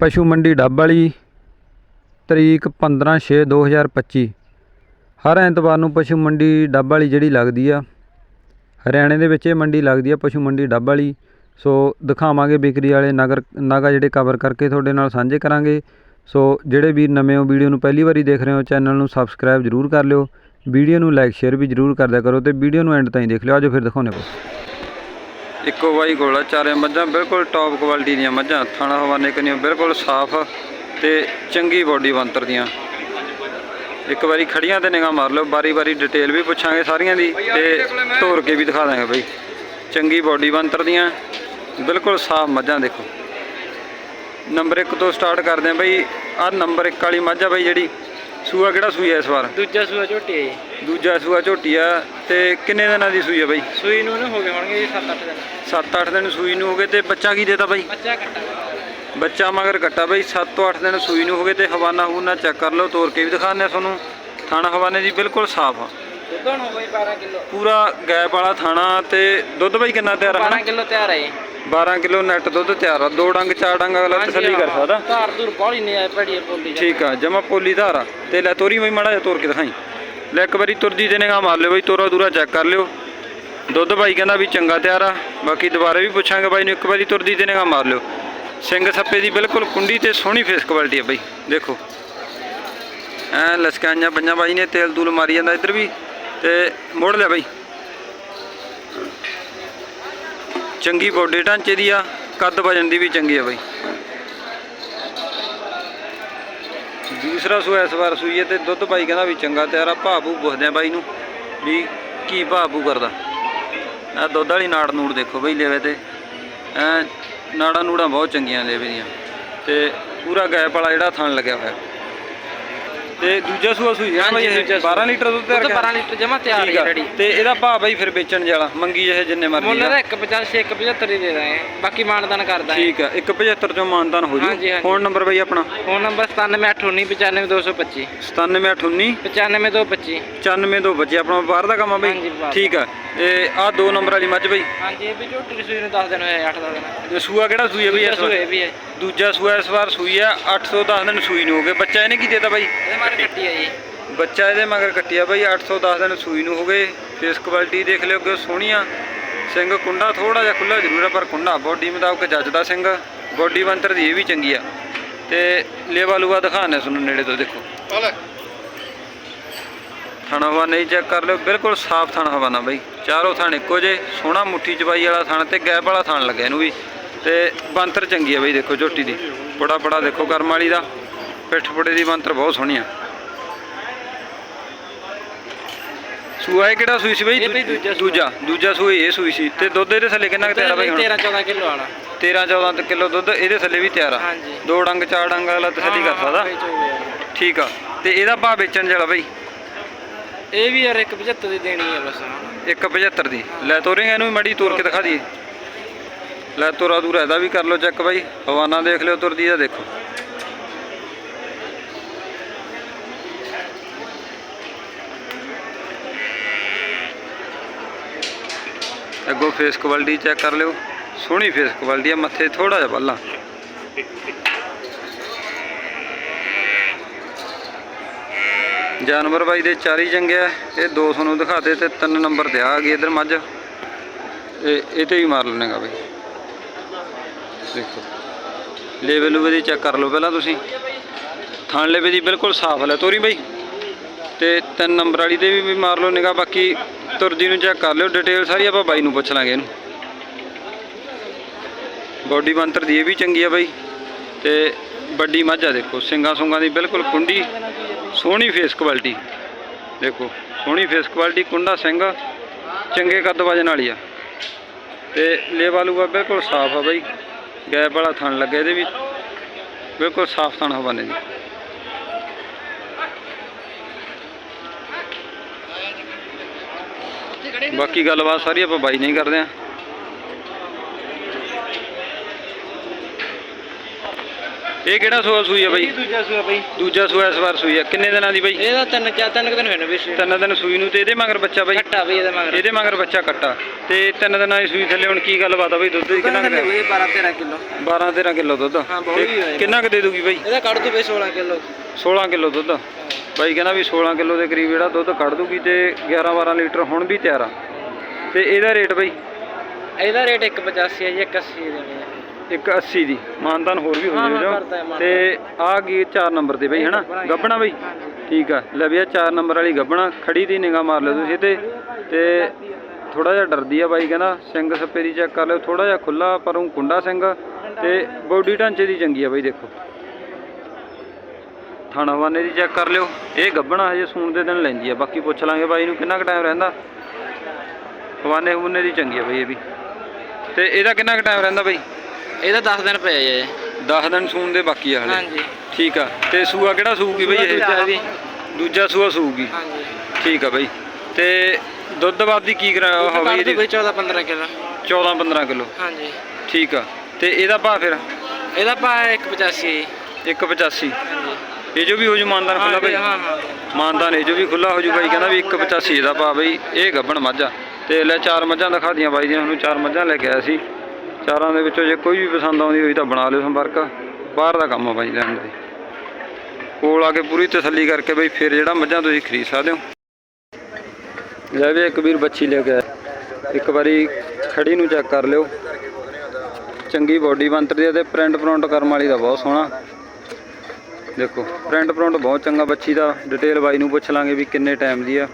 ਪਸ਼ੂ ਮੰਡੀ ਡੱਬ ਵਾਲੀ, ਤਰੀਕ 15/6/2025 ਹਰ ਐਤਵਾਰ ਨੂੰ ਪਸ਼ੂ ਮੰਡੀ ਡੱਬ ਵਾਲੀ ਜਿਹੜੀ ਲੱਗਦੀ ਆ, ਹਰਿਆਣੇ ਦੇ ਵਿੱਚ ਇਹ ਮੰਡੀ ਲੱਗਦੀ ਆ ਪਸ਼ੂ ਮੰਡੀ ਡੱਬ ਵਾਲੀ। ਸੋ ਦਿਖਾਵਾਂਗੇ ਵਿਕਰੀ ਵਾਲੇ ਨਗਰ, ਨਾਗਾ ਜਿਹੜੇ ਕਵਰ ਕਰਕੇ ਤੁਹਾਡੇ ਨਾਲ ਸਾਂਝੇ ਕਰਾਂਗੇ। ਸੋ ਜਿਹੜੇ ਵੀ ਨਵੇਂ ਹੋ ਵੀਡੀਓ ਨੂੰ ਪਹਿਲੀ ਵਾਰੀ ਦੇਖ ਰਹੇ ਹੋ, ਚੈਨਲ ਨੂੰ ਸਬਸਕ੍ਰਾਈਬ ਜ਼ਰੂਰ ਕਰ ਲਿਓ। ਵੀਡੀਓ ਨੂੰ ਲਾਈਕ, ਸ਼ੇਅਰ ਵੀ ਜ਼ਰੂਰ ਕਰਦਿਆ ਕਰੋ ਤੇ ਵੀਡੀਓ ਨੂੰ ਐਂਡ ਤਾਈਂ ਦੇਖ ਲਿਓ। ਆਜੋ ਫਿਰ ਦਿਖਾਉਣੇ ਕੋ ਇੱਕੋ ਵਾਈ ਗੋਲਾ ਚਾਰੇ ਮੱਝਾਂ, ਬਿਲਕੁਲ ਟੌਪ ਕੁਆਲਿਟੀ ਦੀਆਂ ਮੱਝਾਂ ਥਾਣਾ ਹਵਾਨੇ ਕਨੀਆਂ ਬਿਲਕੁਲ ਸਾਫ਼ ਤੇ ਚੰਗੀ ਬੋਡੀ ਬੰਤਰ ਦੀਆਂ। ਇੱਕ ਵਾਰੀ ਖੜੀਆਂ ਤੇ ਨਿਗਾਹ ਮਾਰ ਲਓ ਬਾਰੀ-ਬਾਰੀ ਡਿਟੇਲ ਵੀ ਪੁੱਛਾਂਗੇ ਸਾਰੀਆਂ ਦੀ ਤੇ ਧੋਰ ਕੇ ਵੀ ਦਿਖਾ ਦਾਂਗੇ ਬਈ। ਚੰਗੀ ਬੋਡੀ ਬੰਤਰ ਦੀਆਂ, ਬਿਲਕੁਲ ਸਾਫ਼ ਮੱਝਾਂ ਦੇਖੋ। ਨੰਬਰ 1 ਤੋਂ ਸਟਾਰਟ ਕਰਦੇ ਆਂ ਬਈ, ਆਹ ਨੰਬਰ 1 ਵਾਲੀ ਮੱਝ ਆ ਬਈ ਜਿਹੜੀ ਸੂਆ ਕਿਹੜਾ ਸੂਈ ਆ ਇਸ ਵਾਰ? ਦੂਜਾ ਸੂਆ ਝੋਟੀ ਹੈ ਜੀ। ਦੂਜਾ ਸੂਆ ਝੋਟੀ ਆ ਤੇ ਕਿੰਨੇ ਦਿਨਾਂ ਦੀ ਸੂਈ ਆ ਬਈ? ਸੂਈ ਨੂੰ ਨਾ ਹੋ ਗਏ ਹੋਣਗੇ ਜੀ 7-8 ਦਿਨ। 7-8 ਦਿਨ ਸੂਈ ਨੂੰ ਹੋ ਗਏ ਤੇ ਬੱਚਾ ਕੀ ਦੇਤਾ ਬਈ? ਬੱਚਾ ਕੱਟਾ ਬੱਚਾ ਮਗਰ ਕੱਟਾ ਬਈ 7 ਤੋਂ 8 ਦਿਨ ਸੂਈ ਨੂੰ ਹੋ ਗਏ ਤੇ ਹਵਾਨਾ ਹੂਨਾ ਚੈੱਕ ਕਰ ਲਓ ਤੋੜ ਕੇ ਵੀ ਦਿਖਾਉਂਦੇ ਆ ਤੁਹਾਨੂੰ। ਥਾਣਾ ਹਵਾਨੇ ਦੀ ਬਿਲਕੁਲ ਸਾਫ਼ ਆ। ਦੁੱਧ ਹੁਣ ਹੋ ਗਈ 12 ਕਿਲੋ। ਪੂਰਾ ਗੈਪ ਵਾਲਾ ਥਾਣਾ ਤੇ ਦੁੱਧ ਬਈ ਕਿੰਨਾ ਤਿਆਰ ਆ 12 ਕਿਲੋ ਤਿਆਰ ਹੈ ਜੀ। 12 ਕਿਲੋ ਨੈਟ ਦੁੱਧ ਤਿਆਰ ਆ। ਦੋ ਡੰਗ ਚਾਰ ਡੰਗ ਅਗਲਾ ਤਸੱਲੀ ਕਰ ਸਕਦਾ। ਧਾਰ ਧੂਰ ਬਾਹਲੀ ਨਹੀਂ ਆਈ ਭੜੀ ਬੋਲੀ ਠੀਕ ਆ ਜਮਾ ਪੋਲੀ ਧਾਰ ਆ। ਤੇ ਲੈ ਤੋਰੀ ਬਈ ਮਾੜਾ ਜਿਹਾ ਤੋਰ ਕੇ ਦਿਖਾਈ। ਲੈ ਇੱਕ ਵਾਰੀ ਤੁਰਦੀ ਤੇ ਨਿਗਾਹ ਮਾਰ ਲਿਓ ਬਈ ਤੋਰਾ ਦੂਰਾ ਚੈੱਕ ਕਰ ਲਿਓ। ਦੁੱਧ ਬਾਈ ਕਹਿੰਦਾ ਵੀ ਚੰਗਾ ਤਿਆਰ ਆ। ਬਾਕੀ ਦੁਬਾਰਾ ਵੀ ਪੁੱਛਾਂਗੇ ਬਾਈ ਨੂੰ ਇੱਕ ਵਾਰੀ ਤੁਰਦੀ ਤੇ ਨਿਗਾਹ ਮਾਰ ਲਿਓ। ਸਿੰਘ ਸੱਪੇ ਦੀ ਬਿਲਕੁਲ ਕੁੰਡੀ ਤੇ ਸੋਹਣੀ ਫੇਸ ਕੁਆਲਿਟੀ ਆ ਬਈ ਦੇਖੋ। ਐ ਲਸਕਾਈਆਂ ਪੰਜਾਂ ਬਾਈ ਨੇ ਤੇਲ ਤੂਲ ਮਾਰੀ ਜਾਂਦਾ ਇੱਧਰ ਵੀ। ਤੇ ਮੋੜ ਲਿਆ ਬਾਈ। ਚੰਗੀ ਬੋਡੀ ਢਾਂਚੇ ਦੀ ਆ, ਕੱਦ ਵਜਨ ਦੀ ਵੀ ਚੰਗੀ ਆ ਬਾਈ। ਦੂਸਰਾ ਸੂਆ ਇਸ ਵਾਰ ਸੂਈਏ ਹੈ ਤੇ ਦੁੱਧ ਬਾਈ ਕਹਿੰਦਾ ਵੀ ਚੰਗਾ, ਤਿਆਰਾ ਭਾਬੂ ਪੁੱਛਦੇ ਆ ਬਾਈ ਨੂੰ ਵੀ ਕੀ ਭਾਬੂ ਕਰਦਾ। ਆ ਦੁੱਧ ਵਾਲੀ ਨਾੜ ਨੂੜ ਦੇਖੋ ਬਈ ਲੈਵੇ ਤੇ। ਐ ਨਾੜਾਂ ਨੂੜਾਂ ਬਹੁਤ ਚੰਗੀਆਂ ਲੈਵੇ ਦੀਆਂ। ਤੇ ਪੂਰਾ ਗੈਪ ਵਾਲਾ ਜਿਹੜਾ ਥਣ ਲੱਗਿਆ ਹੋਇਆ। ਤੇ ਦੂਜਾ ਸੂਆ ਸੂਈ ਹੈ ਬਾਈ ਇਹ 12 ਲੀਟਰ ਦੁੱਧ ਤਿਆਰ ਦੁੱਧ ਕਰ। 12 ਲੀਟਰ ਜਮਾ ਤਿਆਰ ਹੈ ਆ। ਰੈਡੀ। ਤੇ ਇਹਦਾ ਭਾਅ ਬਾਈ ਫਿਰ ਵੇਚਣ ਵਾਲਾ ਮੰਗੀ ਜਿਹੇ ਜਿੰਨੇ ਮਰਜ਼ੀ ਮੁੱਲ ਆ। ਦਾ 185 175 ਹੀ ਦੇ ਦਾਂਗੇ। ਬਾਕੀ ਮਾਨਦਾਨ ਕਰਦਾ ਹੈ। ਠੀਕ ਆ 175 ਚੋਂ ਮਾਨਦਾਨ ਹੋ ਹਾਂਜੀ, ਜੂ। ਹਾਂਜੀ। ਫੋਨ ਨੰਬਰ ਬਾਈ ਆਪਣਾ? ਫੋਨ ਨੰਬਰ 9789959225 97819 95225 95 ਤੋਂ ਬੱਚੇ ਆਪਣਾ ਬਾਹਰ ਦਾ ਕੰਮ ਆ ਹਾਂਜੀ, ਬਈ ਬਾਹਰ। ਠੀਕ ਆ। ਇਹ ਆ ਦੋ ਨੰਬਰ ਵਾਲੀ ਮੱਝ ਬਈ? ਹਾਂਜੀ ਇਹ ਵੀ ਝੋਟੀ ਦੀ ਸੂਈ ਨੂੰ 10 ਦਿਨ ਹੋਏ 8-10 ਦਿਨ ਇਹ ਸੂਆ ਕਿਹੜਾ ਸੂਈ ਹੈ ਬਈ ਇਸ ਵਾਰ? ਸੂਏ ਵੀ ਹੈ ਦੂਜਾ ਸੂਆ ਇਸ ਵਾਰ ਸੂਈ ਆ 810 ਦਿਨ ਸੂਈ ਨੂੰ ਹੋ ਗਏ। ਬੱਚਾ ਇਹਨੇ ਕੀ ਦੇਤਾ ਬਾਈ? ਇਹਦੇ ਮਾਰੇ ਕੱਟੀ ਹੈ ਜੀ। ਬੱਚਾ ਇਹਦੇ ਮਗਰ ਕੱਟਿਆ ਬਾਈ 810 ਦਿਨ ਸੂਈ ਨੂੰ ਹੋ ਗਏ। ਫੇਸ ਕੁਆਲਿਟੀ ਦੇਖ ਲਿਓ ਕਿ ਸੋਹਣੀਆਂ। ਸਿੰਘ ਕੁੰਡਾ ਥੋੜਾ ਜਿਹਾ ਖੁੱਲਾ ਜ਼ਰੂਰ ਆ ਪਰ ਕੁੰਡਾ ਬੋਡੀ ਮੁਤਾਬਕ ਜੱਜਦਾ ਸਿੰਘ। ਬੋਡੀ ਬੰਤਰ ਦੀ ਇਹ ਵੀ ਚੰਗੀ ਆ। ਤੇ ਲੇਵਾ ਲੂਆ ਦਿਖਾਣੇ ਤੁਹਾਨੂੰ ਨੇੜੇ ਤੋਂ ਦੇਖੋ। ਥਾਣਾ ਹਵਾ ਨਹੀਂ ਚੈੱਕ ਕਰ ਲਿਓ ਬਿਲਕੁਲ ਸਾਫ਼ ਥਾਣਾ ਹਵਾ ਨਾ ਬਈ। ਚਾਰੋਂ ਥਾਣ ਇੱਕੋ ਜੇ ਸੋਹਣਾ ਮੁੱਠੀ ਚਬਾਈ ਵਾਲਾ ਥਾਣ ਤੇ ਗੈਪ ਵਾਲਾ ਥਾਣ ਲੱਗਿਆ ਇਹਨੂੰ ਵੀ। ਤੇ ਬੰਤਰ ਚੰਗੀ ਆ ਬਈ ਦੇਖੋ ਝੋਟੀ ਦੀ। ਬੜਾ ਬੜਾ ਦੇਖੋ ਕਰਮ ਵਾਲੀ ਦਾ। ਪਿੱਠ ਪੁੜੇ ਦੀ ਬੰਤਰ ਬਹੁਤ ਸੋਹਣੀ ਆ। ਸੂਆ ਇਹ ਕਿਹੜਾ ਸੂਈ ਸੀ ਬਈ? ਇਹ ਬਈ ਦੂਜਾ ਸੂਆ। ਦੂਜਾ ਦੂਜਾ ਸੂਈ ਇਹ ਸੂਈ ਸੀ। ਤੇ ਦੁੱਧ ਇਹਦੇ ਥੱਲੇ ਕਿੰਨਾ ਕੁ ਤਿਆਰ ਆ ਬਈ ਹੁਣ? 13-14 ਕਿਲੋ ਆਣਾ 13 14 ਕਿਲੋ ਦੁੱਧ ਇਹਦੇ ਥੱਲੇ ਵੀ ਤਿਆਰ ਆ। ਹਾਂਜੀ। ਦੋ ਡੰਗ ਚਾਰ ਡੰਗ ਵਾਲਾ ਤਸੱਲੀ ਕਰ ਸਕਦਾ। ਠੀਕ ਆ। ਤੇ ਇਹਦਾ ਭਾਅ ਵੇਚਣ ਜਿਹੜਾ ਬਈ? ਇਹ ਵੀ ਯਾਰ 175 ਦੀ ਦੇਣੀ ਹੈ ਬਸ। 175 ਦੀ। ਲੈ ਤੋਰੇਗਾ ਇਹਨੂੰ ਵੀ ਮੜੀ ਤੋਰ ਕੇ ਦਿਖਾ ਦਈਏ। ਲੈ ਤੋਰਾ ਦੂਰਾ ਇਹਦਾ ਵੀ ਕਰ ਲਓ ਚੈੱਕ ਬਾਈ। ਹਵਾਨਾ ਦੇਖ ਲਿਓ ਤੁਰਦੀ ਦਾ ਦੇਖੋ। ਅੱਗੋਂ ਫੇਸ ਕੁਆਲਿਟੀ ਚੈੱਕ ਕਰ ਲਿਓ। ਸੋਹਣੀ ਫੇਸ ਕੁਆਲਿਟੀ ਆ, ਮੱਥੇ ਥੋੜਾ ਜਿਹਾ ਬੱਲਾ ਜਾਨਵਰ ਬਾਈ ਦੇ ਚਾਰ ਹੀ ਚੰਗੇ ਆ, ਇਹ ਦੋ ਤੁਹਾਨੂੰ ਦਿਖਾਤੇ ਤੇ ਤਿੰਨ ਨੰਬਰ ਤੇ ਆ ਗਈ ਇਧਰ ਮੱਝ। ਇਹ ਇਹ ਤੇ ਵੀ ਮਾਰ ਲੈਣੇਗਾ ਬਾਈ। ਦੇਖੋ। ਲੈਵਲ ਲੂਵੇ ਦੀ ਚੈੱਕ ਕਰ ਲਓ ਪਹਿਲਾਂ ਤੁਸੀਂ। ਥਾਣ ਲੈਵੇ ਦੀ ਬਿਲਕੁਲ ਸਾਫ਼ ਲੈ ਤੋਰੀ ਬਾਈ। ਤੇ ਤਿੰਨ ਨੰਬਰ ਵਾਲੀ ਦੇ ਵੀ ਵੀ ਮਾਰ ਲਓ ਨਿਗਾ ਬਾਕੀ ਤੁਰਦੀ ਨੂੰ ਚੈੱਕ ਕਰ ਲਿਓ ਡਿਟੇਲ ਸਾਰੀ ਆਪਾਂ ਬਾਈ ਨੂੰ ਪੁੱਛ ਲਾਂਗੇ ਇਹਨੂੰ। ਬੋਡੀ ਬੰਤਰ ਦੀ ਇਹ ਵੀ ਚੰਗੀ ਆ ਬਾਈ। ਤੇ ਵੱਡੀ ਮੱਝ ਆ ਦੇਖੋ, ਸਿੰਗਾ ਸੁੰਗਾਂ ਦੀ ਬਿਲਕੁਲ ਕੁੰਡੀ, ਸੋਹਣੀ ਫੇਸ ਕੁਆਲਿਟੀ ਦੇਖੋ, ਸੋਹਣੀ ਫੇਸ ਕੁਆਲਿਟੀ ਕੁੰਡਾ ਸਿੰਘ, ਚੰਗੇ ਕੱਦ ਵਜਨ ਵਾਲੀ ਆ। ਤੇ ਲੇਵਾ ਲੂਆ ਬਿਲਕੁਲ ਸਾਫ਼ ਆ ਬਾਈ। ਗੈਪ ਵਾਲਾ ਥਣ ਲੱਗਾ ਇਹਦੇ ਵੀ ਬਿਲਕੁਲ ਸਾਫ਼ ਥਣ ਹਵਾਨੇ ਦੀ ਬਾਕੀ ਗੱਲਬਾਤ ਸਾਰੀ ਆਪਾਂ ਬਾਈ ਨਹੀਂ ਕਰਦੇ ਆ ਇਹ ਕਿਹੜਾ ਸੂਆ ਸੂਈ ਆ ਬਾਈ? ਦੂਜਾ ਸੂਆ ਬਈ। ਦੂਜਾ ਸੂਆ ਇਸ ਵਾਰ ਸੂਈ ਆ। ਕਿੰਨੇ ਦਿਨਾਂ ਦੀ ਬਾਈ? ਇਹਦਾ ਤਿੰਨ ਚਾਰ ਤਿੰਨ ਕੁ ਦਿਨ ਹੋਏ ਨੇ ਬਈ ਤਿੰਨ ਦਿਨ ਸੂਈ ਨੂੰ ਤੇ ਇਹਦੇ ਮਗਰ ਬੱਚਾ ਬਾਈ? ਘੱਟਾ ਬਈ ਇਹਦਾ ਮਗਰ। ਇਹਦੇ ਮਗਰ ਬੱਚਾ ਕੱਟਾ। ਤੇ ਤਿੰਨ ਦਿਨਾਂ ਦੀ ਸੂਈ ਥੱਲੇ ਹੁਣ ਕੀ ਗੱਲਬਾਤ ਆ ਬਾਈ? ਦੁੱਧ ਦੀ ਕਿੰਨਾ ਕੁ ਦੇ- 12 13 ਕਿਲੋ। 12 13 ਕਿਲੋ ਦੁੱਧ। ਹਾਂ, ਬਹੁਤ ਹੀ ਹੋਇਆ। ਕਿੰਨਾ ਕੁ ਦੇ ਦੂਗੀ ਬਾਈ? ਇਹਦਾ ਕੱਢ ਦੂ ਬਈ 16 ਕਿਲੋ। 16 ਕਿਲੋ ਦੁੱਧ। ਬਾਈ ਕਹਿੰਦਾ ਵੀ 16 ਕਿਲੋ ਦੇ ਕਰੀਬ ਜਿਹੜਾ ਦੁੱਧ ਕੱਢ ਦੂਗੀ ਤੇ 11 12 ਲੀਟਰ ਹੁਣ ਵੀ ਤਿਆਰ ਆ। ਤੇ ਇਹਦਾ ਰੇਟ ਬਾਈ? ਇਹਦਾ ਰੇਟ 185 ਹੈ ਜੀ 81 ਦੇਣੀ ਹੈ ਇੱਕ 80 ਦੀ। ਮਾਨਦਾਨ ਹੋਰ ਵੀ ਹੋ ਜਾਊਗਾ। ਤੇ ਆ ਗਈ 4 ਨੰਬਰ ਤੇ ਬਈ ਹਨਾ? ਗੱਬਣਾ ਬਈ? ਠੀਕ ਆ। ਲੈ ਵੀ ਆ 4 ਨੰਬਰ ਵਾਲੀ ਗੱਬਣਾ ਖੜੀ ਦੀ ਨਿਗਾਹ ਮਾਰ ਲਿਓ ਤੁਸੀਂ ਤੇ। ਤੇ ਥੋੜਾ ਜਿਹਾ ਡਰਦੀ ਆ ਬਾਈ ਕਹਿੰਦਾ ਸਿੰਘ ਸੱਪੇ ਦੀ ਚੈੱਕ ਕਰ ਲਿਓ ਥੋੜਾ ਜਿਹਾ ਖੁੱਲਾ ਪਰ ਉਹ ਕੁੰਡਾ ਸਿੰਘ। ਤੇ ਬੋਡੀ ਢਾਂਚੇ ਦੀ ਚੰਗੀ ਆ ਬਾਈ ਦੇਖੋ। ਥਾਣਾ ਹਵਾਨੇ ਦੀ ਚੈੱਕ ਕਰ ਲਿਓ। ਇਹ ਗੱਬਣਾ ਹਜੇ ਸੂਣ ਦੇ ਦਿਨ ਲੈਂਦੀ ਆ ਬਾਕੀ ਪੁੱਛ ਲਾਂਗੇ ਬਾਈ ਨੂੰ ਕਿੰਨਾ ਕੁ ਟਾਈਮ ਰਹਿੰਦਾ। ਹਵਾਨੇ ਹਵੂਨੇ ਦੀ ਚੰਗੀ ਆ ਬਾਈ ਇਹ ਵੀ। ਤੇ ਇਹਦਾ ਕਿੰਨਾ ਕੁ ਟਾਈਮ ਰਹਿੰਦਾ ਬਾਈ? ਇਹਦਾ 10 ਦਿਨ ਪਏ ਜੇ। 10 ਦਿਨ ਸੂਣ ਦੇ ਬਾਕੀ ਆ ਹਲੇ। ਹਾਂਜੀ। ਠੀਕ ਆ। ਤੇ ਸੂਆ ਕਿਹੜਾ ਸੂਗੀ ਬਈ ਇਹ? ਦੂਜਾ ਸੂਆ ਸੂਗੀ ਹਾਂਜੀ। ਠੀਕ ਆ ਬਈ। ਤੇ ਦੁੱਧ ਬਾਦੀ ਕੀ ਕਰਾ ਹੋਵੇ ਇਹਦੀ? ਬਈ 14 15 ਕਿਲੋ। 14 15 ਕਿਲੋ। ਹਾਂਜੀ। ਠੀਕ ਆ। ਤੇ ਇਹਦਾ ਭਾਅ ਫਿਰ? ਇਹਦਾ ਪਾ 185 185 ਹਾਂਜੀ। ਇਹ ਜੋ ਵੀ ਹੋ ਜੂ ਮਾਨਦਾਨ ਖੁੱਲਾ ਬਈ। ਹਾਂ ਹਾਂ। ਮਾਨਦਾਨ ਇਹ ਜੋ ਵੀ ਖੁੱਲਾ ਹੋ ਜੂ ਬਾਈ ਕਹਿੰਦਾ ਵੀ 185 ਇਹਦਾ ਭਾਅ ਬਈ ਇਹ ਗੱਬਣ ਮੱਝਾ। ਤੇ ਲੈ ਚਾਰ ਮੱਝਾਂ ਦਿਖਾ ਦੀਆਂ ਬਾਈ ਦੀਆਂ ਉਹਨੂੰ ਚਾਰ ਮੱਝਾਂ ਲੈ ਕੇ ਆਇਆ ਸੀ। ਚਾਰਾਂ ਦੇ ਵਿੱਚੋਂ ਜੇ ਕੋਈ ਵੀ ਪਸੰਦ ਆਉਂਦੀ ਹੋਈ ਤਾਂ ਬਣਾ ਲਿਓ ਸੰਪਰਕ। ਬਾਹਰ ਦਾ ਕੰਮ ਆ ਬਾਈ ਲੈਣ ਦਾ ਜੀ। ਕੋਲ ਆ ਕੇ ਪੂਰੀ ਤਸੱਲੀ ਕਰਕੇ ਬਈ ਫਿਰ ਜਿਹੜਾ ਮੱਝਾਂ ਤੁਸੀਂ ਖਰੀਦ ਸਕਦੇ ਹੋ। ਲੈ ਵੀ ਇੱਕ ਵੀਰ ਬੱਚੀ ਲੈ ਕੇ ਆਇਆ। ਇੱਕ ਵਾਰੀ ਖੜੀ ਨੂੰ ਚੈੱਕ ਕਰ ਲਿਓ। ਚੰਗੀ ਬੋਡੀ ਬਣਤਰੀ ਹੈ ਤੇ ਪ੍ਰਿੰਟ ਪ੍ਰਿੰਟ ਕਰਮ ਵਾਲੀ ਦਾ ਬਹੁਤ ਸੋਹਣਾ। ਦੇਖੋ ਪ੍ਰਿੰਟ ਪ੍ਰਿੰਟ ਬਹੁਤ ਚੰਗਾ ਬੱਚੀ ਦਾ ਡਿਟੇਲ ਬਾਈ ਨੂੰ ਪੁੱਛ ਲਾਂਗੇ ਵੀ ਕਿੰਨੇ ਟਾਈਮ ਦੀ ਆ।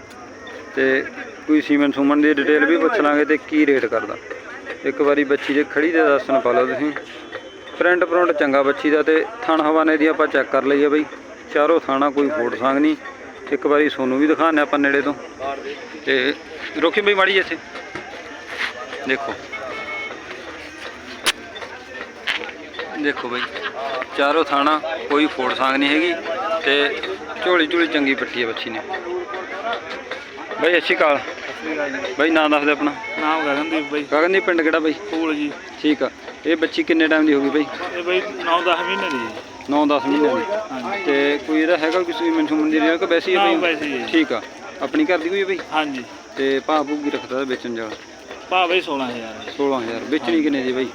ਤੇ ਕੋਈ ਸੀਮਨ ਸੁਮਨ ਦੀ ਡਿਟੇਲ ਵੀ ਪੁੱਛ ਲਾਂਗੇ ਤੇ ਕੀ ਰੇਟ ਕਰਦਾ। ਇੱਕ ਵਾਰੀ ਬੱਚੀ ਜੇ ਖੜੀ ਦੇ ਦੱਸਣ ਪਾ ਲਓ ਤੁਸੀਂ। ਪ੍ਰਿੰਟ ਪ੍ਰਿੰਟ ਚੰਗਾ ਬੱਚੀ ਦਾ ਤੇ ਥਣ ਹਵਾਨੇ ਦੀ ਆਪਾਂ ਚੈੱਕ ਕਰ ਲਈਏ ਬਈ। ਚਾਰੋਂ ਥਾਣਾ ਕੋਈ ਫੋਟ ਸੰਗ ਨਹੀਂ। ਇੱਕ ਵਾਰੀ ਸੋਨੂੰ ਵੀ ਦਿਖਾਣੇ ਆਪਾਂ ਨੇੜੇ ਤੋਂ। ਤੇ ਰੋਕੀ ਬਈ ਮਾੜੀ ਇੱਥੇ। ਦੇਖੋ। ਦੇਖੋ ਬਈ ਚਾਰੋਂ ਥਾਣਾ ਕੋਈ ਫੋੜ ਸੰਗ ਨਹੀਂ ਹੈਗੀ ਤੇ ਝੋਲੀ ਝੋਲੀ ਚੰਗੀ ਪੱਟੀ ਹੈ ਬੱਚੀ ਨੇ। ਬਈ ਅੱਛੀ ਕਾਲ ਬਈ ਨਾਂ ਦੱਸ ਦੇ ਆਪਣਾ। ਨਾਮ ਗਗਨਦੀਪ ਬਾਈ। ਗਗਨ ਦੀ ਪਿੰਡ ਕਿਹੜਾ ਬਈ? ਫੂਲ ਜੀ। ਠੀਕ ਆ। ਇਹ ਬੱਚੀ ਕਿੰਨੇ ਟਾਈਮ ਦੀ ਹੋ ਗਈ ਬਈ? ਇਹ ਬਾਈ 9-10 ਮਹੀਨੇ ਦੀ ਜੀ। 9-10 ਮਹੀਨੇ ਦੀ। ਤੇ ਕੋਈ ਇਹਦਾ ਹੈਗਾ ਕਿਸੇ ਮੈਨੂੰ ਮੰਦੀ ਰਿਹਾ ਕਿ ਵੈਸੇ ਹੀ ਬਈ। ਠੀਕ ਆ। ਆਪਣੀ ਘਰ ਦੀ ਕੋਈ ਬਈ? ਹਾਂਜੀ। ਤੇ ਭਾਅ ਭੂਗੀ ਰੱਖਦਾ ਵੇਚਣ ਜਾਲ ਭਾ ਬਾਈ 16000 16000 ਵੇਚਣੀ ਕਿੰਨੇ ਦੀ ਬਈ?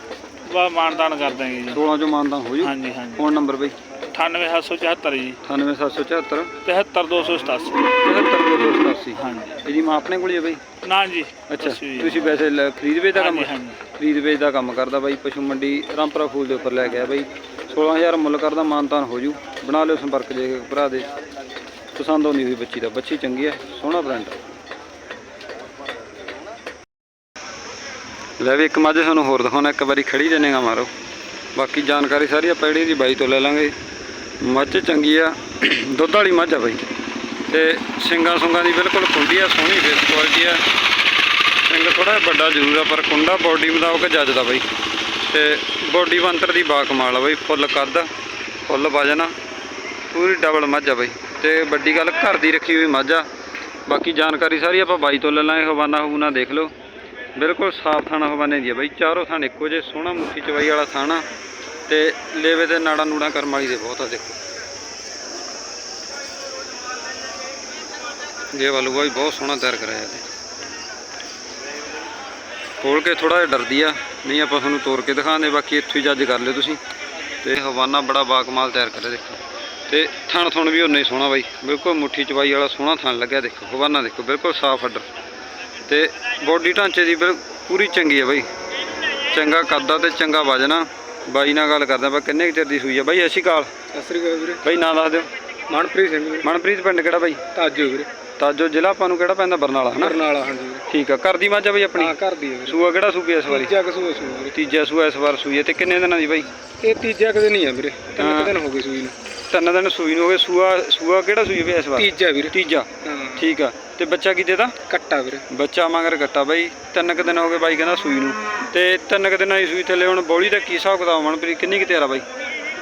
ਬਾ ਮਾਨਦਾਨ ਕਰ ਦਾਂਗੇ ਜੀ। 16 ਚੋਂ ਮਾਨਦਾਨ ਹੋ ਜੂ? ਹਾਂਜੀ ਹਾਂਜੀ। ਫੋਨ ਨੰਬਰ ਬਈ। 98774 ਜੀ। 98774 73287 73287 ਹਾਂਜੀ। ਇਹਦੀ ਮਾਂ ਆਪਣੇ ਕੋਲ ਹੀ ਹੈ ਬਈ? ਨਾ ਜੀ ਅੱਛਾ। ਤੁਸੀਂ ਵੈਸੇ ਖਰੀਦ ਵੇਚ ਦਾ ਕੰਮ ਖਰੀਦ ਵੇਚ ਦਾ ਕੰਮ ਕਰਦਾ ਬਾਈ ਪਸ਼ੂ ਮੰਡੀ ਰਾਮਪੁਰਾ ਫੂਲ ਦੇ ਉੱਪਰ ਲੈ ਗਿਆ ਬਾਈ। 16000 ਮੁੱਲ ਕਰਦਾ ਮਾਨਤਾਨ ਹੋ ਜੂ। ਬਣਾ ਲਿਓ ਸੰਪਰਕ ਜੇ ਭਰਾ ਦੇ। ਪਸੰਦ ਆਉਂਦੀ ਹੋਈ ਬੱਚੀ ਦਾ। ਬੱਚੀ ਚੰਗੀ ਹੈ ਸੋਹਣਾ ਬ੍ਰਾਂਡ ਲੈ ਵੀ ਇੱਕ ਮੱਝ ਤੁਹਾਨੂੰ ਹੋਰ ਦਿਖਾਉਣਾ, ਇੱਕ ਵਾਰੀ ਖੜੀ ਦੇਣੇਗਾ ਮਾਰੋ। ਬਾਕੀ ਜਾਣਕਾਰੀ ਸਾਰੀ ਆਪਾਂ ਜਿਹੜੀ ਦੀ ਬਾਈ ਤੋਂ ਲੈ ਲਾਂਗੇ। ਮੱਝ ਚੰਗੀ ਆ, ਦੁੱਧ ਵਾਲੀ ਮੱਝ ਆ ਬਾਈ। ਤੇ ਸਿੰਗਾਂ ਸੁੰਗਾਂ ਦੀ ਬਿਲਕੁਲ ਖੁੱਲੀ ਆ, ਸੋਹਣੀ ਫੇਸ ਕੁਆਲਿਟੀ ਆ। ਸਿੰਘ ਥੋੜਾ ਵੱਡਾ ਜ਼ਰੂਰ ਆ, ਪਰ ਕੁੰਡਾ ਬਾਡੀ ਮੁਤਾਬਕ ਜੱਜਦਾ ਬਾਈ। ਤੇ ਬੋਡੀ ਬੰਤਰ ਦੀ ਬਾ ਕਮਾਲ ਆ ਬਾਈ, ਫੁੱਲ ਕੱਦ, ਫੁੱਲ ਵਜਨ ਪੂਰੀ ਡਬਲ ਮੱਝ ਆ ਬਾਈ। ਤੇ ਵੱਡੀ ਗੱਲ ਘਰ ਦੀ ਰੱਖੀ ਹੋਈ ਮੱਝ ਆ। ਬਾਕੀ ਜਾਣਕਾਰੀ ਸਾਰੀ ਆਪਾਂ ਬਾਈ ਤੋਂ ਲੈ ਲਾਂਗੇ ਹਵਾਨਾ ਹਵੂਨਾ ਦੇਖ ਲਓ। ਬਿਲਕੁਲ ਸਾਫ਼ ਥਾਣਾ ਹਵਾਨੇ ਦੀ ਆ ਬਾਈ, ਚਾਰੋਂ ਥਾਣ ਇੱਕੋ ਜੇ ਸੋਹਣਾ ਮੁੱਠੀ ਚਵਾਈ ਵਾਲਾ ਥਾਣਾ ਤੇ ਲੇਵੇ ਤੇ ਨਾੜਾ ਨੂੜਾ ਕਰਮ ਵਾਲੀ ਦੇ ਬਹੁਤ ਆ ਦੇਖੋ। ਜੇ ਵਾਲੂ ਬਾਈ ਬਹੁਤ ਸੋਹਣਾ ਤਿਆਰ ਕਰਾਇਆ ਤੇ ਖੋਲ ਕੇ ਥੋੜਾ ਜਿਹਾ ਡਰਦੀ ਆ, ਨਹੀਂ ਆਪਾਂ ਤੁਹਾਨੂੰ ਤੋੜ ਕੇ ਦਿਖਾਉਂਦੇ, ਬਾਕੀ ਇੱਥੋਂ ਹੀ ਜੱਜ ਕਰ ਲਿਓ ਤੁਸੀਂ। ਤੇ ਹਵਾਨਾ ਬੜਾ ਬਾਕਮਾਲ ਤਿਆਰ ਕਰਿਆ, ਦੇਖੋ। ਤੇ ਥਣ ਥਣ ਵੀ ਉਹਨੇ ਸੋਹਣਾ ਬਾਈ, ਬਿਲਕੁਲ ਮੁੱਠੀ ਚਵਾਈ ਵਾਲਾ ਸੋਹਣਾ ਥਣ ਲੱਗਿਆ, ਦੇਖੋ, ਹਵਾਨਾ ਦੇਖੋ, ਬਿਲਕੁਲ ਸਾਫ਼ ਅੱਡਰ ਤੇ ਬੋਡੀ ਢਾਂਚੇ ਦੀ ਬਿਲ- ਪੂਰੀ ਚੰਗੀ ਆ ਬਾਈ। ਚੰਗਾ ਕੱਦਾ ਤੇ ਚੰਗਾ ਵਜਣਾ। ਬਾਈ ਨਾਲ ਗੱਲ ਕਰਦਾ ਬਾ ਕਿੰਨੇ ਕੁ ਚਿਰ ਦੀ ਸੂਈ ਆ? ਬਾਈ ਅੱਛੀ ਕਾਲ ਸਤਿ ਸ੍ਰੀ ਅਕਾਲ ਵੀਰੇ। ਬਾਈ ਨਾਂ ਦੱਸ ਦਿਓ। ਮਨਪ੍ਰੀਤ ਸਿੰਘ ਵੀਰੇ। ਮਨਪ੍ਰੀਤ ਪਿੰਡ ਕਿਹੜਾ ਬਾਈ? ਤਾਜੋ ਵੀਰੇ। ਤਾਜੋ ਜ਼ਿਲ੍ਹਾ ਆਪਾਂ ਨੂੰ ਕਿਹੜਾ ਪੈਂਦਾ? ਬਰਨਾਲਾ ਹਨਾ? ਬਰਨਾਲਾ ਹਾਂਜੀ ਵੀਰੇ। ਠੀਕ ਆ। ਘਰ ਦੀ ਮੱਝ ਆ ਬਾਈ ਆਪਣੀ? ਹਾਂ ਘਰ ਦੀ ਹੈ ਵੀਰੇ। ਸੂਆ ਕਿਹੜਾ ਸੂਪੀ ਇਸ ਵਾਰੀ? ਤੀਜਾ ਕਸੂਆ ਸੂਆ ਵੀਰੇ। ਤੀਜਾ ਸੂਆ ਇਸ ਵਾਰ ਸੂਈ ਹੈ ਤੇ ਕਿੰਨੇ ਦਿਨਾਂ ਦੀ ਬਾਈ? ਇਹ ਤੀਜਾ ਕਦੇ ਨਹੀਂ ਆ ਵੀਰੇ। ਤਿੰਨ ਹਾਂ। ਕੁ ਦਿਨ ਹੋ ਗਏ ਸੂਈ ਨੂੰ। ਤਿੰਨ ਦਿਨ ਸੂਈ ਨੂੰ ਹੋ ਗਏ। ਸੂਆ ਸੂਆ ਕਿਹੜਾ ਸੂਈ ਵੀ ਇਸ ਵਾਰ? ਤੀਜਾ ਵੀਰੇ। ਤੀਜਾ। ਹਾਂ। ਠੀਕ ਆ। ਤੇ ਬੱਚਾ ਕੀ ਦੇਦਾ ਕੱਟਾ ਵੀਰੇ। ਬੱਚਾ ਮਗਰ ਕੱਟਾ ਬਾਈ। ਤਿੰਨ ਕੁ ਦਿਨ ਹੋ ਗਏ ਬਾਈ ਕਹਿੰਦਾ ਸੂਈ ਨੂੰ। ਤੇ ਤਿੰਨ ਕੁ ਦਿਨਾਂ ਦੀ ਸੂਈ ਥੱਲੇ ਹੁਣ ਬੋਲੀ ਦਾ ਕੀ ਹਿਸਾਬ ਕਿਤਾਬ ਮਨਪ੍ਰੀਤ? ਕਿੰਨੀ ਕੁ ਤਿਆਰ ਆ ਬਾਈ?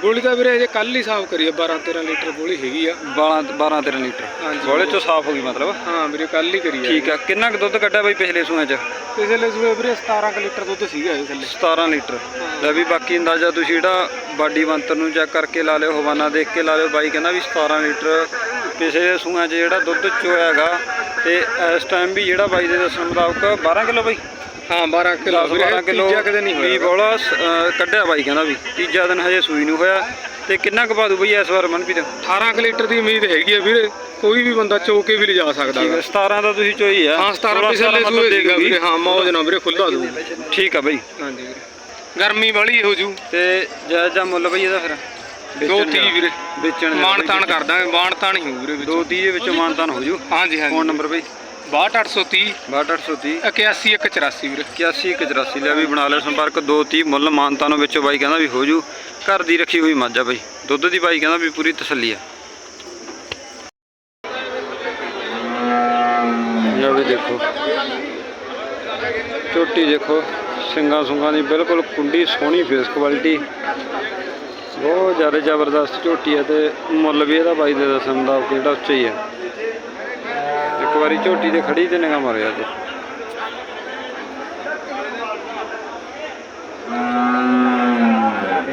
ਗੋਲੀ ਤਾਂ ਵੀਰੇ ਅਜੇ ਕੱਲ ਹੀ ਸਾਫ਼ ਕਰੀ ਆ 12 13 ਲੀਟਰ ਗੋਲੀ ਹੈਗੀ ਆ। 12 12 13 ਲੀਟਰ। ਹਾਂਜੀ। ਗੋਲੇ ਚੋਂ ਸਾਫ਼ ਹੋ ਗਈ ਮਤਲਬ? ਹਾਂ ਵੀਰੇ ਕੱਲ ਹੀ ਕਰੀ ਆ। ਠੀਕ ਆ। ਕਿੰਨਾ ਕੁ ਦੁੱਧ ਕੱਢਿਆ ਬਾਈ ਪਿਛਲੇ ਸੂਆਂ 'ਚ? ਪਿਛਲੇ ਸੂਏ ਵੀਰੇ 17 ਕੁ ਲੀਟਰ ਦੁੱਧ ਸੀਗਾ ਇਹ ਥੱਲੇ। 17 ਲੀਟਰ। ਲੈ ਵੀ ਬਾਕੀ ਅੰਦਾਜ਼ਾ ਤੁਸੀਂ ਜਿਹੜਾ ਬਾਡੀ ਬੰਤਰ ਨੂੰ ਚੈੱਕ ਕਰਕੇ ਲਾ ਲਿਓ ਹਵਾਨਾ ਦੇਖ ਕੇ ਲਾ ਲਿਓ। ਬਾਈ ਕਹਿੰਦਾ ਵੀ 17 ਲੀਟਰ ਪਿਛਲੇ ਸੂਆਂ 'ਚ ਜਿਹੜਾ ਦੁੱਧ ਚੋਇਆ ਹੈਗਾ ਤੇ ਇਸ ਟਾਈਮ ਵੀ ਜਿਹੜਾ ਬਾਈ ਦੇ ਦੱਸਣ ਮੁਤਾਬਕ 12 ਕਿਲੋ ਬਾਈ? ਹਾਂ 12 ਕਿਲੋ 10 12 ਕਿਲੋ ਤੀਜਾ ਕਦੇ ਨਹੀਂ ਵੀ ਹੋਇਆ ਬੋਲਾ ਸ- ਕੱਢਿਆ ਬਾਈ ਕਹਿੰਦਾ ਵੀ ਤੀਜਾ ਦਿਨ ਹਜੇ ਸੂਈ ਨੂੰ ਹੋਇਆ ਤੇ ਕਿੰਨਾ ਕੁ ਪਾ ਦੂ ਬਈ ਇਸ ਵਾਰ ਮਨਪ੍ਰੀਤ? 18 ਕੁ ਲੀਟਰ ਦੀ ਉਮੀਦ ਹੈਗੀ ਆ ਵੀਰੇ ਕੋਈ ਵੀ ਬੰਦਾ ਚੋ ਕੇ ਵੀ ਲਿਜਾ ਸਕਦਾ ਠੀਕ ਗਾ। ਹੈ 17 ਦਾ ਤੁਸੀਂ ਚੋਈ ਆ। ਹਾਂ 17 16 ਪਿਛਲੇ ਸੂਏ ਦੂਗੀ। ਵੀਰੇ ਹਾਂ ਮੌਜ ਨਾਲ ਵੀਰੇ ਖੁੱਲਾ ਦੂ ਠੀਕ ਆ ਬਈ। ਹਾਂਜੀ ਵੀਰੇ। ਗਰਮੀ ਵਾਲੀ ਹੋ ਜੂ। ਤੇ ਜਾਇਜ਼ ਜਾਂ ਮੁੱਲ ਬਈ ਇਹਦਾ ਫਿਰ? ਦੋ ਦਾ। ਵੀਰੇ। ਵੇਚਣ ਦਾ ਮਾਨ ਬਈ। ਤਾਨ ਕਰ ਦਾਂਗੇ ਮਾਨ ਤਾਨ ਹੀ ਹੋਊ ਵੀਰੇ ਵਿੱਚ। ਦੋ ਤੀਹ ਦੇ ਵਿੱਚੋਂ ਮਾਨਤਾਨ ਹੋ ਜੂ। ਹਾਂਜੀ ਹਾਂਜੀ। ਫੋਨ ਨੰਬਰ ਬਈ। 62830 62830 81184 ਵੀਰੇ। 8184 ਲਿਆ ਵੀ ਬਣਾ ਲਿਓ ਸੰਪਰਕ। 230 ਮੁੱਲ ਮਾਨਤਾ ਨੂੰ ਵਿੱਚੋਂ ਬਾਈ ਕਹਿੰਦਾ ਵੀ ਹੋ ਜੂ। ਘਰ ਦੀ ਰੱਖੀ ਹੋਈ ਮੱਝ ਆ ਬਾਈ। ਦੁੱਧ ਦੀ ਬਾਈ ਕਹਿੰਦਾ ਵੀ ਪੂਰੀ ਤਸੱਲੀ ਆ। ਇਹ ਵੀ ਦੇਖੋ। ਝੋਟੀ ਦੇਖੋ। ਸਿੰਗਾਂ ਸੁੰਗਾਂ ਦੀ ਬਿਲਕੁਲ ਕੁੰਡੀ ਸੋਹਣੀ ਫੇਸ ਕੁਆਲਿਟੀ। ਬਹੁਤ ਜ਼ਿਆਦਾ ਜ਼ਬਰਦਸਤ ਝੋਟੀ ਹੈ ਤੇ ਮੁੱਲ ਵੀ ਇਹਦਾ ਬਾਈ ਦੇ ਦਸਮ ਦਾ ਜਿਹੜਾ ਉੱਚਾ ਹੀ ਹੈ ਵਾਰੀ ਝੋਟੀ ਤੇ ਖੜੀ ਤੇ ਨਿਗਾਹ ਮਾਰਿਆ ਤੇ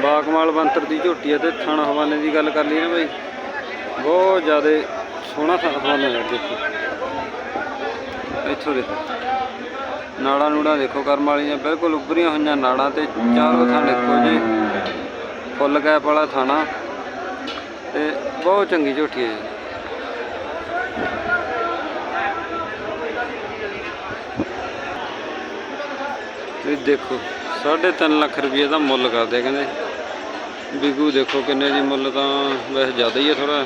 ਬਾਗਮਾਲ ਬੰਤਰ ਦੀ ਝੋਟੀ ਹੈ ਤੇ ਥਣ ਹਵਾਨੇ ਦੀ ਗੱਲ ਕਰ ਲਈ ਨਾ ਬਾਈ। ਬਹੁਤ ਜ਼ਿਆਦਾ ਸੋਹਣਾ ਥਣ ਹਵਾਨਾ ਹੈ ਦੇਖੋ ਇੱਥੋਂ ਦੇਖੋ। ਨਾੜਾਂ ਨੂੜਾਂ ਦੇਖੋ, ਕਰਮ ਵਾਲੀਆਂ ਬਿਲਕੁਲ ਉੱਭਰੀਆਂ ਹੋਈਆਂ ਨਾੜਾਂ ਤੇ ਚਾਰੋਂ ਥਣ ਦੇਖੋ ਜੀ ਫੁੱਲ ਗੈਪ ਵਾਲਾ ਥਾਣਾ। ਤੇ ਬਹੁਤ ਚੰਗੀ ਝੋਟੀ ਹੈ ਜੀ। ਇਹ ਦੇਖੋ 3.5 ਲੱਖ ਰੁਪਏ ਦਾ ਮੁੱਲ ਕਰਦੇ ਕਹਿੰਦੇ। ਬਿਗੂ ਦੇਖੋ ਕਿੰਨੇ ਜੀ ਮੁੱਲ ਤਾਂ ਵੈਸੇ ਜ਼ਿਆਦਾ ਹੀ ਹੈ ਥੋੜਾ